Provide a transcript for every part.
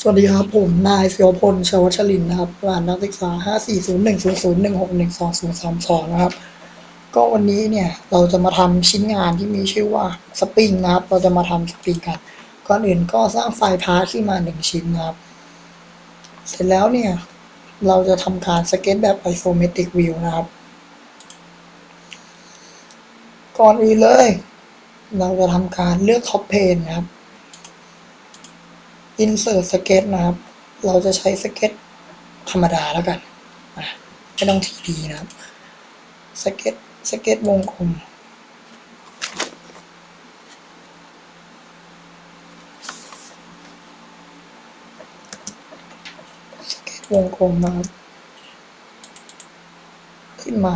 สวัสดีครับผมนายเฟียวพลชวัชรินนะครับรานนักศึกษา 5401001612032 นะครับ ก็วันนี้เนี่ยเราจะมาทำชิ้นงานที่มีชื่อว่าสปริงนะครับ เราจะมาทำสปริงกัน ก่อนอื่นก็สร้างไฟล์พาร์ทขึ้นมาหนึ่งชิ้นนะครับ เสร็จแล้วเนี่ย เราจะทำการสเก็ตแบบ isometric view นะครับ ก่อนอื่นเลย เราจะทำการเลือก top plane นะครับ insert sketch นะครับ เราจะใช้สเก็ตธรรมดาแล้วกันอะไม่ต้องทีดีนะครับสเก็ตสเก็ตวงกลมสเก็ตวงกลมนะครับ ขึ้นมา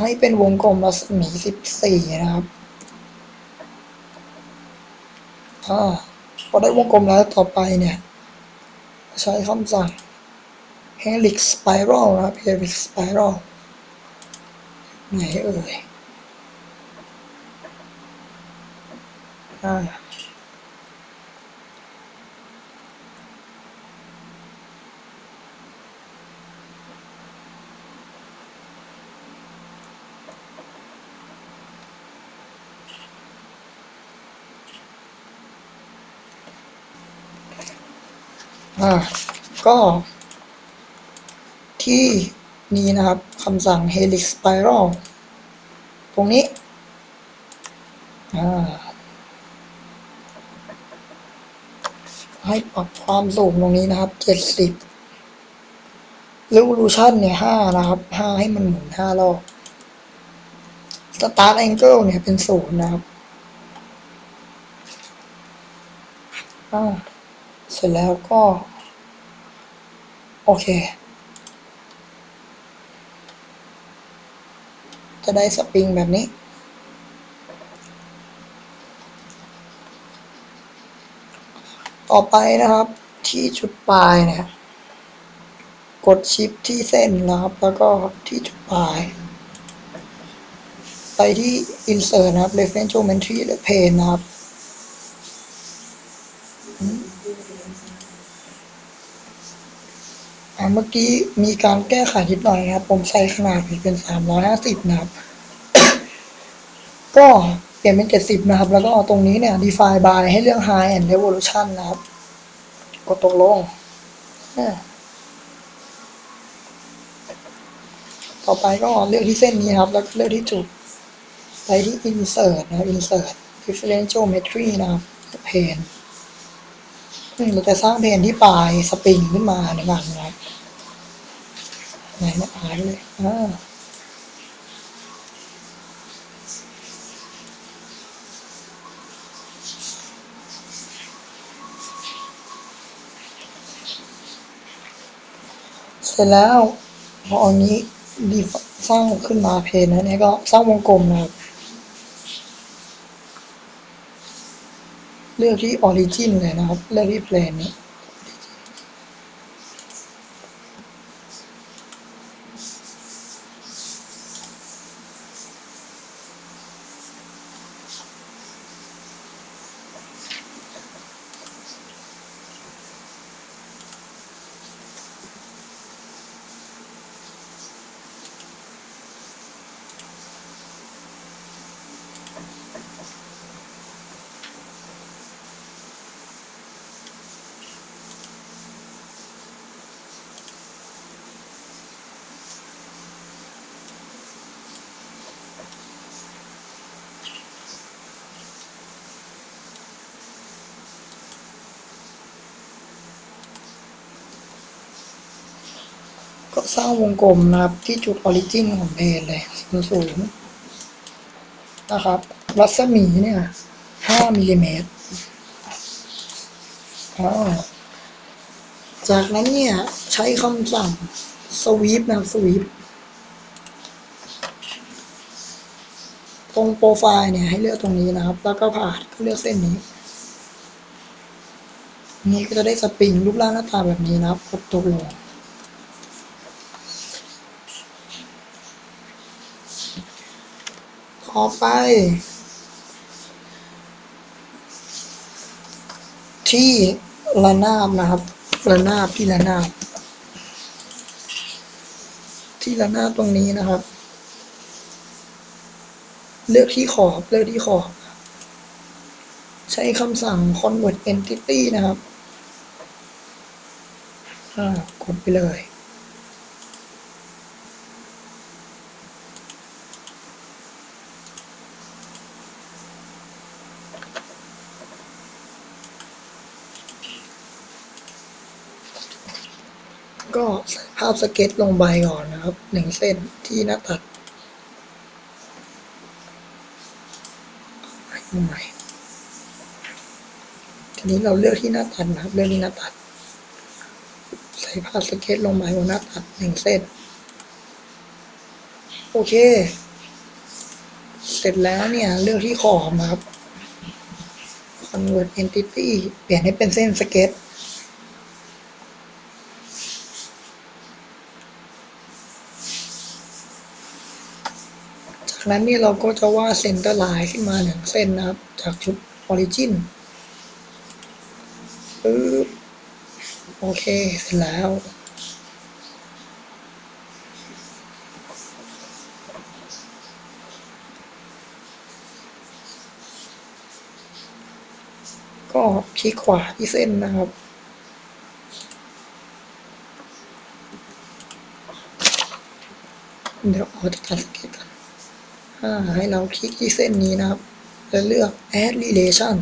ให้เป็นวงกลมรัศมีสิบสี่นะครับ อ่าพอได้วงกลมแล้วต่อไปเนี่ย ใช้คำสั่ง helix spiral นะครับ helix spiral ไหนเอ่ยอ่า อ่าก็ที่นี้นะครับคำสั่ง helix spiral ตรงนี้อ่าให้ปรับความสูงตรงนี้นะครับ70 revolution เนี่ย5นะครับ5ให้มันหมุน5รอบ start angle เนี่ยเป็นศูนย์นะครับอ่า เสร็จแล้วก็ โอเค จะได้สปริงแบบนี้ ต่อไปนะครับที่จุดปลายเนี่ย กดชิปที่เส้นนะครับ แล้วก็ที่จุดปลาย ไปที่ insert นะครับ reference geometry หรือ plane นะครับ เมื่อกี้มีการแก้ไขนิดหน่อยนะครับ ผมใส่ขนาดผิดเป็นสามร้อยห้าสิบนะครับ ก็เปลี่ยนเป็นเจ็ดสิบนะครับ แล้วก็ตรงนี้เนี่ย define by ให้เรื่อง high and revolution นะครับ กดตกลง ต่อไปก็เลือกที่เส้นนี้ครับ แล้วก็เลือกที่จุด ไปที่ insert นะ insert different geometry นะครับ pane อืมเราจะสร้างเพนที่ปลายสปริงขึ้นมาในงานนะครับไหนมาอ่านเลยอ่าเสร็จแล้วพออันนี้ดีสร้างขึ้นมาเพนนะเนี่ยก็สร้างวงกลมนะครับ เลือกที่ origin เลยนะครับ เลือกที่ plane นี้ สร้างวงกลมนะครับ ที่จุดออริจินของเพนเลยศูนย์ศูนย์นะครับ รัศมีเนี่ยห้ามิลลิเมตรอ๋อจากนั้นเนี่ยใช้คำสั่งสวีปนะครับสวีปตรงโปรไฟล์เนี่ยให้เลือกตรงนี้นะครับ แล้วก็ผ่านก็เลือกเส้นนี้ นี่ก็จะได้สปริงรูปร่างหน้าตาแบบนี้นะครับกดตกลง ต่อไป ที่ระนาบนะครับระนาบที่ระนาบที่ระนาบตรงนี้นะครับ เลือกที่ขอบเลือกที่ขอบใช้คำสั่ง convert entity นะครับกดไปเลย ก็ใส่ภาพสเก็ตลงไปก่อนนะครับหนึ่งเส้นที่หน้าตัดใหม่ใหม่ทีนี้เราเลือกที่หน้าตัดนะครับเลือกที่หน้าตัด ใส่ภาพสเก็ตลงไปบนหน้าตัดหนึ่งเส้น โอเค เสร็จแล้วเนี่ย เลือกที่ขอบนะครับ convert entity เปลี่ยนให้เป็นเส้นสเก็ต จาก นั้นนี่เราก็จะวาดเซนเตอร์ไลน์ขึ้นมาหนึ่งเส้นนะครับ จากชุด Origin ปึ๊บโอเค เสร็จแล้ว ก็คลิกขวาที่เส้นนะครับเดี๋ยวเอาจะตัดสเก็ตกัน ให้เราคลิกที่เส้นนี้นะครับ แล้วเลือก add relation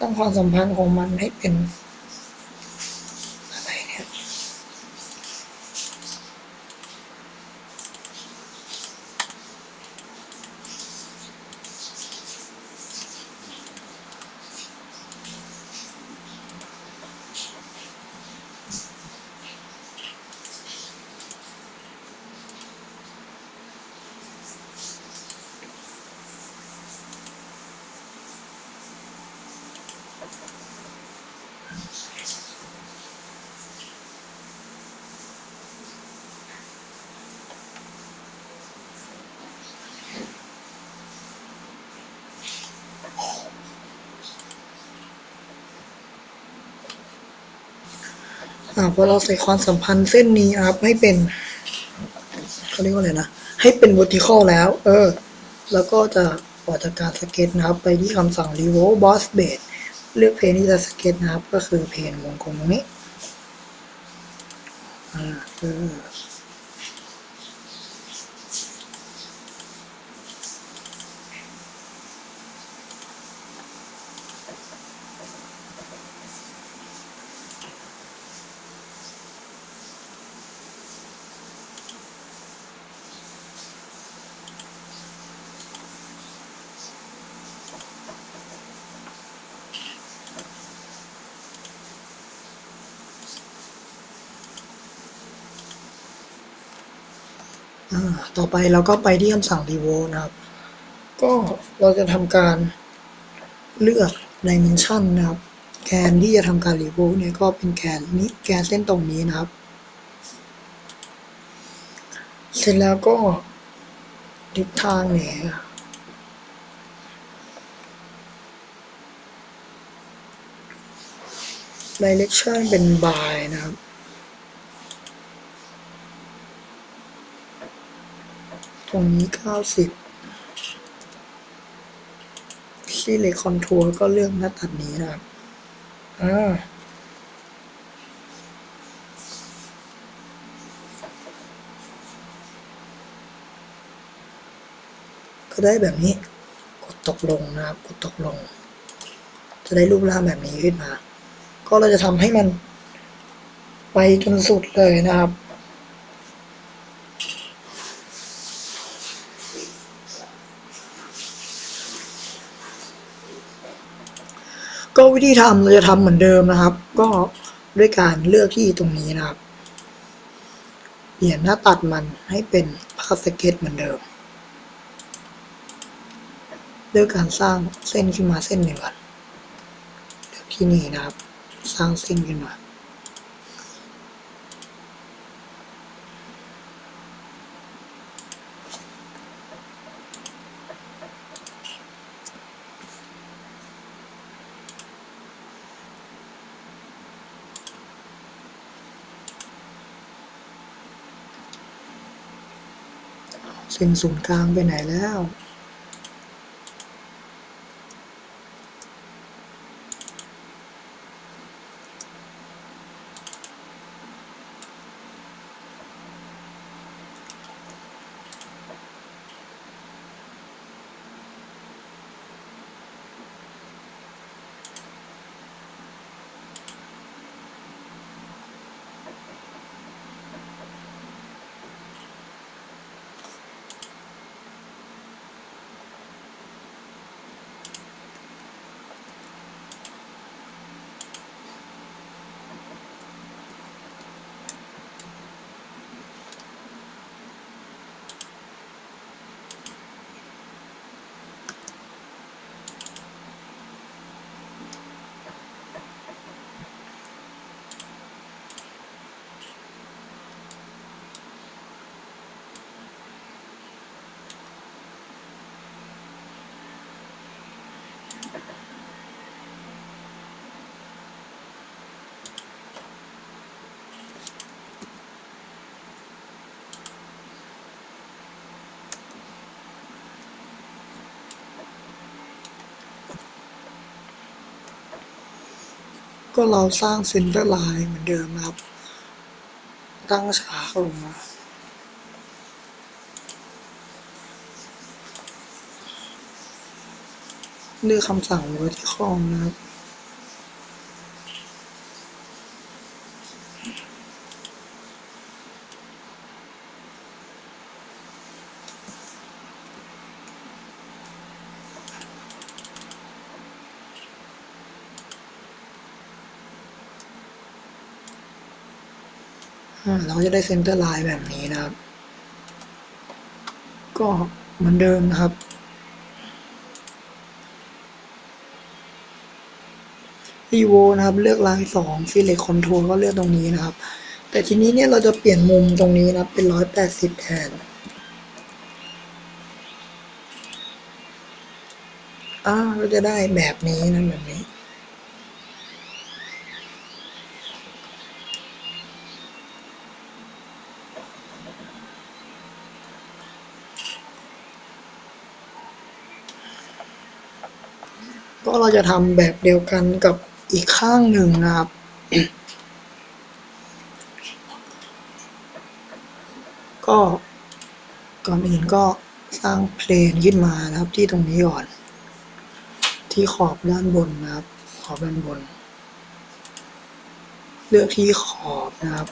ตั้งความสัมพันธ์ของมันให้เป็น พอเราใส่ความสัมพันธ์เส้นนี้ครับให้เป็นเขาเรียกว่าอะไรนะ ให้เป็น vertical แล้ว เออ แล้วก็จะออกจากการสเก็ตนะครับ ไปที่คำสั่ง revolve boss base เลือกเพนที่จะสเก็ตนะครับ ก็คือเพนวงกลมตรงนี้ อ่าเออ ต่อไปเราก็ไปที่คำสั่ง revolt นะครับ ก็เราจะทำการเลือก dimension นะครับ แกนที่จะทำการ revolt เนี่ยก็เป็นแกนนี้แกนเส้นตรงนี้นะครับ เสร็จแล้วก็ทิศทางเนี่ย direction เป็น by นะครับ ตรงนี้เก้าสิบที่เลคอนโทร์ก็เลือกหน้าตัดนี้นะครับอ่าก็ได้แบบนี้ กดตกลงนะครับ กดตกลง จะได้รูปร่างแบบนี้ขึ้นมา ก็เราจะทำให้มันไปจนสุดเลยนะครับ ก็วิธีทำเราจะทำเหมือนเดิมนะครับ ก็ด้วยการเลือกที่ตรงนี้นะครับ เปลี่ยนหน้าตัดมันให้เป็นภาพสเก็ตเหมือนเดิมด้วยการสร้างเส้นขึ้นมาเส้นหนึ่งก่อนที่นี่นะครับ สร้างเส้นขึ้นมา เส้นศูนย์กลางไปไหนแล้ว ก็เราสร้างเซนเตอร์ไลน์เหมือนเดิมครับ ตั้งฉากลงมาเลือกคำสั่ง vertical นะครับ เราก็จะได้เซนเตอร์ไลน์แบบนี้นะครับ ก็เหมือนเดิมนะครับ e v o นะครับ เลือกลายสอง select control ก็เลือกตรงนี้นะครับ แต่ทีนี้เนี่ยเราจะเปลี่ยนมุมตรงนี้นะเป็นร้อยแปดสิบแทนอ่าก็จะได้แบบนี้นะแบบนี้ ก็เราจะทำแบบเดียวกันกับอีกข้างหนึ่งนะครับก็ก่อนอื่นก็สร้างเพลนขึ้นมานะครับที่ตรงนี้ก่อน ที่ขอบด้านบนนะครับ ขอบด้านบน เลือกที่ขอบนะครับ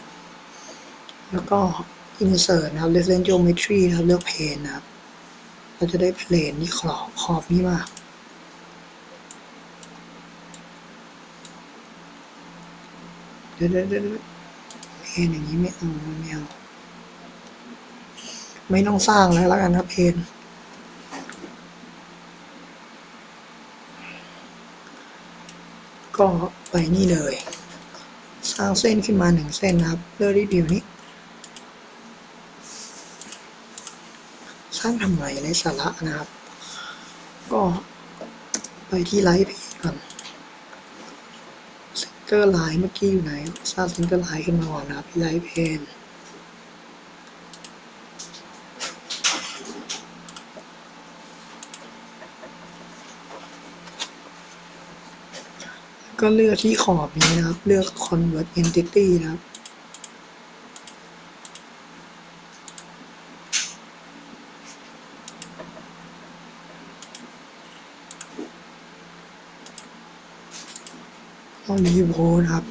แล้วก็ insert นะครับ reference geometry นะครับเลือกเพลนนะครับ เราจะได้เพลนที่ขอบขอบนี้มา ดี๋ยวเดี๋ยวเดี๋ยวเพนอย่างนี้ไม่เอาไม่เอาไม่ต้องสร้างแล้วแล้วกันครับเพนก็ไปนี่เลย สร้างเส้นขึ้นมาหนึ่งเส้นนะครับเลือกที่ดิวนี้ สร้างทำไมไรสาระนะครับ ก็ไปที่ไลท์เพ เซนเตอร์ไลน์เมื่อกี้อยู่ไหนสร้างเซนเตอร์ไลน์ขึ้นมาก่อนนะพี่ไลท์เพนก็เลือกที่ขอบนี้นะครับ เลือก convert entity นะครับ ก็รีโวนะครับ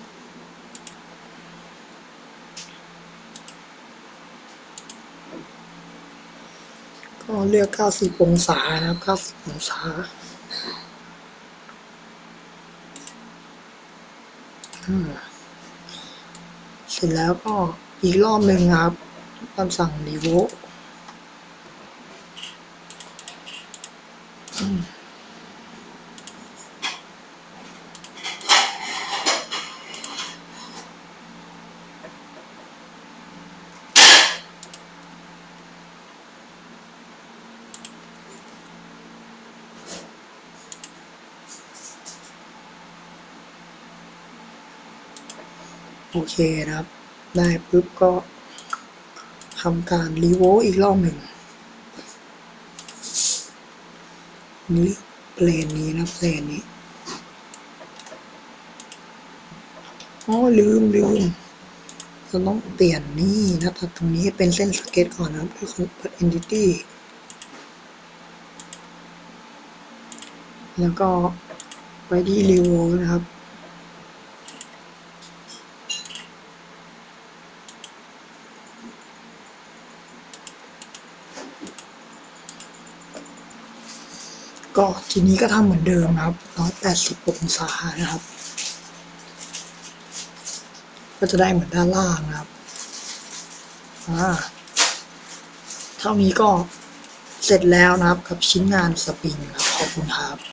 ก็เลือก 90 องศานะครับ 90 องศาเสร็จแล้วก็อีกรอบหนึ่งครับคำสั่งรีโว โอเคนะครับ ได้ปุ๊บก็ทำการรีโวอีกรอบหนึ่งนี่เพลนนี้นะเพลนนี้อ๋อลืมลืมเราต้องเปลี่ยนนี่นะครับตรงนี้เป็นเส้นสเก็ตก่อนนะครับคือเปิด entity แล้วก็ไปที่รีโวนะครับ ก็ทีนี้ก็ทำเหมือนเดิมนะครับ180องศานะครับ ก็จะได้เหมือนด้านล่างนะครับอ่าเท่านี้ก็เสร็จแล้วนะครับกับชิ้นงานสปริงครับขอบคุณครับ